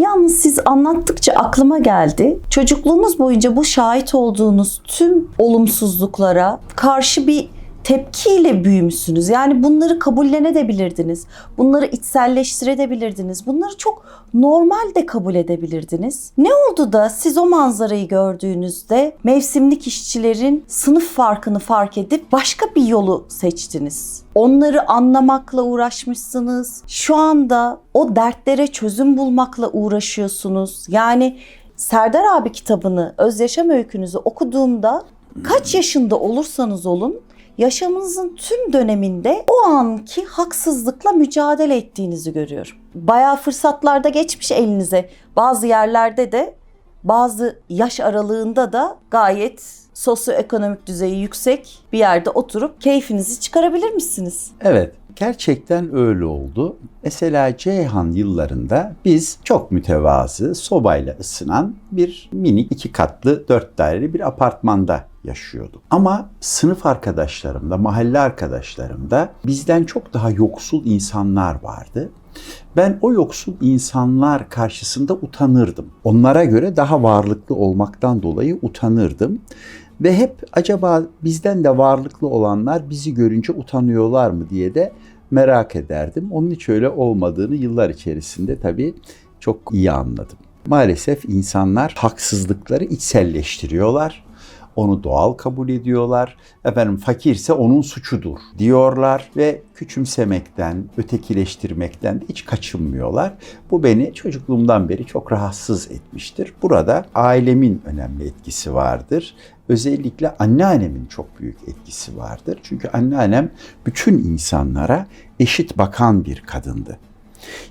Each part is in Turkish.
Yalnız siz anlattıkça aklıma geldi. Çocukluğunuz boyunca bu şahit olduğunuz tüm olumsuzluklara karşı bir tepkiyle büyümüşsünüz. Yani bunları kabullenebilirdiniz. Bunları içselleştirebilirdiniz. Bunları çok normal de kabul edebilirdiniz. Ne oldu da siz o manzarayı gördüğünüzde mevsimlik işçilerin sınıf farkını fark edip başka bir yolu seçtiniz? Onları anlamakla uğraşmışsınız. Şu anda o dertlere çözüm bulmakla uğraşıyorsunuz. Yani Serdar abi kitabını, öz yaşam öykünüzü okuduğumda kaç yaşında olursanız olun yaşamınızın tüm döneminde o anki haksızlıkla mücadele ettiğinizi görüyorum. Bayağı fırsatlarda geçmiş elinize. Bazı yerlerde de bazı yaş aralığında da gayet sosyoekonomik düzeyi yüksek bir yerde oturup keyfinizi çıkarabilir misiniz? Evet, gerçekten öyle oldu. Mesela Ceyhan yıllarında biz çok mütevazı, sobayla ısınan bir minik iki katlı dört daireli bir apartmanda yaşıyorduk. Ama sınıf arkadaşlarımda, mahalle arkadaşlarımda bizden çok daha yoksul insanlar vardı. Ben o yoksul insanlar karşısında utanırdım. Onlara göre daha varlıklı olmaktan dolayı utanırdım. Ve hep acaba bizden de varlıklı olanlar bizi görünce utanıyorlar mı diye de merak ederdim. Onun hiç öyle olmadığını yıllar içerisinde tabii çok iyi anladım. Maalesef insanlar haksızlıkları içselleştiriyorlar. Onu doğal kabul ediyorlar. Efendim fakirse onun suçudur diyorlar ve küçümsemekten, ötekileştirmekten hiç kaçınmıyorlar. Bu beni çocukluğumdan beri çok rahatsız etmiştir. Burada ailemin önemli etkisi vardır. Özellikle anneannemin çok büyük etkisi vardır. Çünkü anneannem bütün insanlara eşit bakan bir kadındı.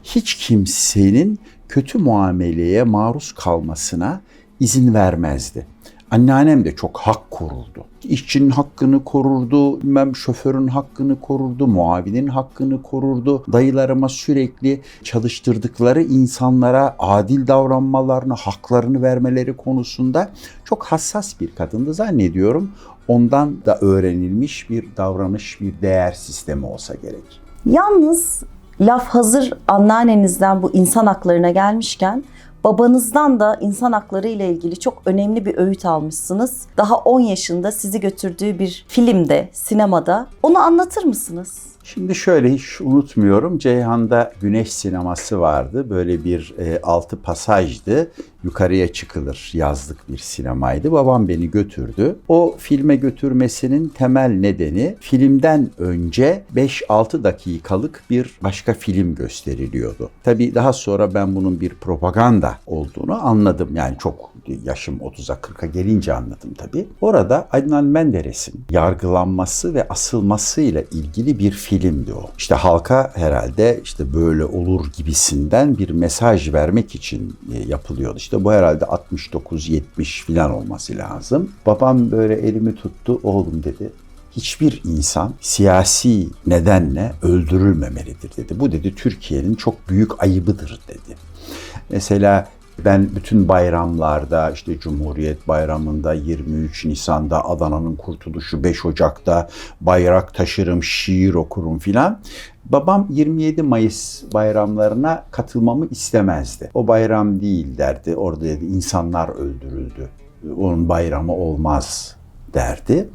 Hiç kimsenin kötü muameleye maruz kalmasına izin vermezdi. Anneannem de çok hak koruldu. İşçinin hakkını korurdu, bilmem şoförün hakkını korurdu, muavinin hakkını korurdu. Dayılarıma sürekli çalıştırdıkları insanlara adil davranmalarını, haklarını vermeleri konusunda çok hassas bir kadındı zannediyorum. Ondan da öğrenilmiş bir davranış, bir değer sistemi olsa gerek. Yalnız laf hazır anneannenizden bu insan haklarına gelmişken babanızdan da insan hakları ile ilgili çok önemli bir öğüt almışsınız. Daha 10 yaşında sizi götürdüğü bir filmde, sinemada. Onu anlatır mısınız? Şimdi şöyle hiç unutmuyorum. Ceyhan'da Güneş sineması vardı. Böyle bir e, altı pasajdı. Yukarıya çıkılır yazlık bir sinemaydı. Babam beni götürdü. O filme götürmesinin temel nedeni filmden önce 5-6 dakikalık bir başka film gösteriliyordu. Tabii daha sonra ben bunun bir propaganda olduğunu anladım. Yani çok yaşım 30'a 40'a gelince anladım tabii. Orada Adnan Menderes'in yargılanması ve asılmasıyla ilgili bir filmdi o. İşte halka herhalde işte böyle olur gibisinden bir mesaj vermek için e, yapılıyordu. İşte bu herhalde 69-70 falan olması lazım. Babam böyle elimi tuttu. Oğlum dedi hiçbir insan siyasi nedenle öldürülmemelidir dedi. Bu dedi Türkiye'nin çok büyük ayıbıdır dedi. Mesela ben bütün bayramlarda işte Cumhuriyet Bayramı'nda 23 Nisan'da Adana'nın kurtuluşu 5 Ocak'ta bayrak taşırım, şiir okurum filan. Babam 27 Mayıs bayramlarına katılmamı istemezdi. O bayram değil derdi. Orada dedi insanlar öldürüldü. Onun bayramı olmaz derdi.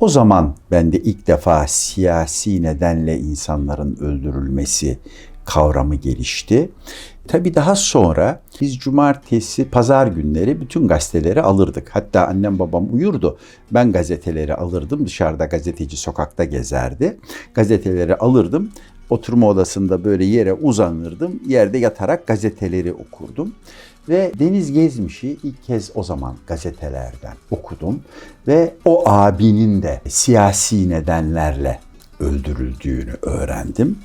O zaman ben de ilk defa siyasi nedenle insanların öldürülmesi kavramı gelişti. Tabii daha sonra biz cumartesi, pazar günleri bütün gazeteleri alırdık. Hatta annem babam uyurdu. Ben gazeteleri alırdım. Dışarıda gazeteci sokakta gezerdi. Gazeteleri alırdım. Oturma odasında böyle yere uzanırdım. Yerde yatarak gazeteleri okurdum. Ve Deniz Gezmiş'i ilk kez o zaman gazetelerden okudum. Ve o abinin de siyasi nedenlerle öldürüldüğünü öğrendim.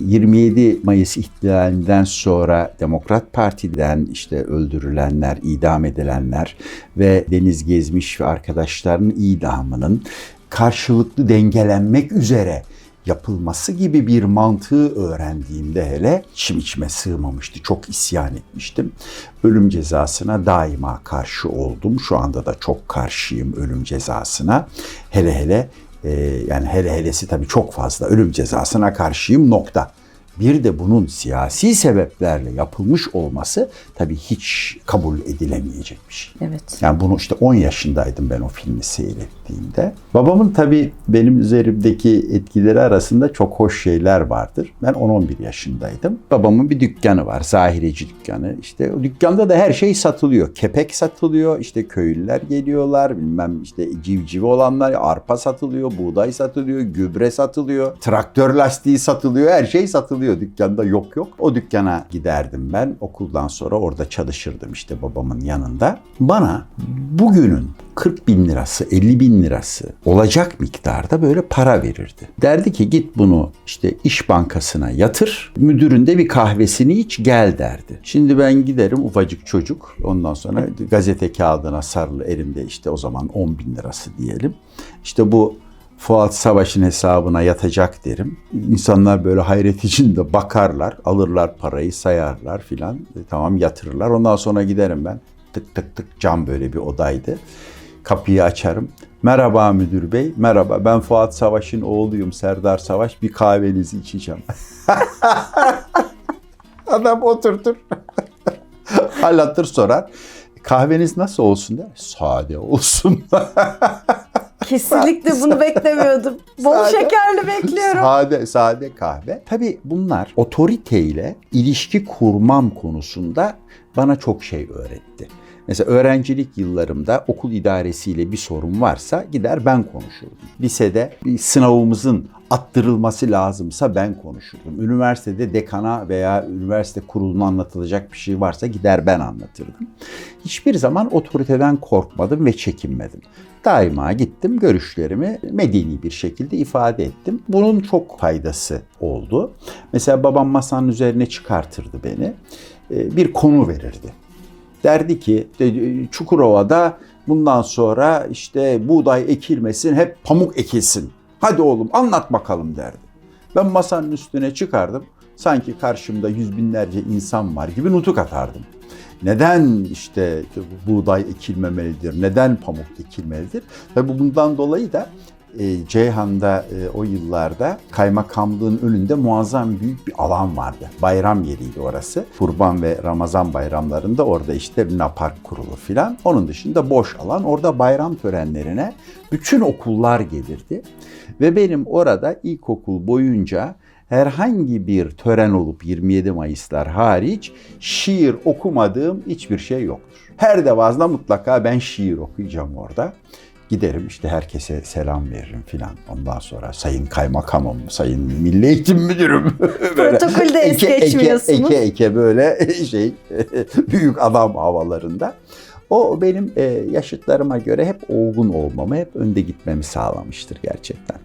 27 Mayıs ihtilalinden sonra Demokrat Parti'den işte öldürülenler, idam edilenler ve Deniz Gezmiş ve arkadaşlarının idamının karşılıklı dengelenmek üzere yapılması gibi bir mantığı öğrendiğimde hele içim içime sığmamıştı. Çok isyan etmiştim. Ölüm cezasına daima karşı oldum. Şu anda da çok karşıyım ölüm cezasına. Hele hele e, yani hele helesi tabii çok fazla ölüm cezasına karşıyım nokta. Bir de bunun siyasi sebeplerle yapılmış olması tabii hiç kabul edilemeyecek bir şey. Evet. Yani bunu işte 10 yaşındaydım ben o filmi seyrettiğimde. Babamın tabii benim üzerimdeki etkileri arasında çok hoş şeyler vardır. Ben 10-11 yaşındaydım. Babamın bir dükkanı var, zahireci dükkanı. İşte o dükkanda da her şey satılıyor. Kepek satılıyor, işte köylüler geliyorlar, bilmem işte civcivi olanlar, arpa satılıyor, buğday satılıyor, gübre satılıyor, traktör lastiği satılıyor, her şey satılıyor. Dükkanda yok yok. O dükkana giderdim ben. Okuldan sonra orada çalışırdım işte babamın yanında. Bana bugünün 40 bin lirası, 50 bin lirası olacak miktarda böyle para verirdi. Derdi ki git bunu işte iş bankasına yatır, müdürün de bir kahvesini iç gel derdi. Şimdi ben giderim ufacık çocuk, ondan sonra gazete kağıdına sarılı elimde işte o zaman 10 bin lirası diyelim. İşte bu Fuat Savaş'ın hesabına yatacak derim. İnsanlar böyle hayret içinde bakarlar, alırlar parayı, sayarlar filan. E, tamam yatırırlar. Ondan sonra giderim ben. Tık tık tık cam böyle bir odaydı. Kapıyı açarım. Merhaba müdür bey. Merhaba ben Fuat Savaş'ın oğluyum Serdar Savaş. Bir kahvenizi içeceğim. Adam oturtur. Halatır sorar. Kahveniz nasıl olsun der. Sade olsun. Kesinlikle bunu beklemiyordum. Bol Sade. şekerli bekliyorum. Sade, sade kahve. Tabii bunlar otoriteyle ilişki kurmam konusunda bana çok şey öğretti. Mesela öğrencilik yıllarımda okul idaresiyle bir sorun varsa gider ben konuşurdum. Lisede bir sınavımızın attırılması lazımsa ben konuşurdum. Üniversitede dekana veya üniversite kuruluna anlatılacak bir şey varsa gider ben anlatırdım. Hiçbir zaman otoriteden korkmadım ve çekinmedim. Daima gittim görüşlerimi medeni bir şekilde ifade ettim. Bunun çok faydası oldu. Mesela babam masanın üzerine çıkartırdı beni. Ee, Bir konu verirdi. Derdi ki işte, Çukurova'da bundan sonra işte buğday ekilmesin hep pamuk ekilsin. Hadi oğlum anlat bakalım derdi. Ben masanın üstüne çıkardım. Sanki karşımda yüz binlerce insan var gibi nutuk atardım. Neden işte buğday ekilmemelidir, neden pamuk ekilmelidir? Ve bundan dolayı da e, Ceyhan'da e, o yıllarda kaymakamlığın önünde muazzam büyük bir alan vardı. Bayram yeriydi orası. Kurban ve Ramazan bayramlarında orada işte Luna Park kurulur filan. Onun dışında boş alan. Orada bayram törenlerine bütün okullar gelirdi. Ve benim orada ilkokul boyunca herhangi bir tören olup 27 Mayıslar hariç şiir okumadığım hiçbir şey yoktur. Her defasında mutlaka ben şiir okuyacağım orada. Giderim işte herkese selam veririm filan. Ondan sonra sayın kaymakamım, sayın milli eğitim müdürüm. Böyle Protokolde es eke, eke, geçmiyorsunuz. eke eke böyle şey büyük adam havalarında. O benim e, yaşıtlarıma göre hep olgun olmamı, hep önde gitmemi sağlamıştır gerçekten.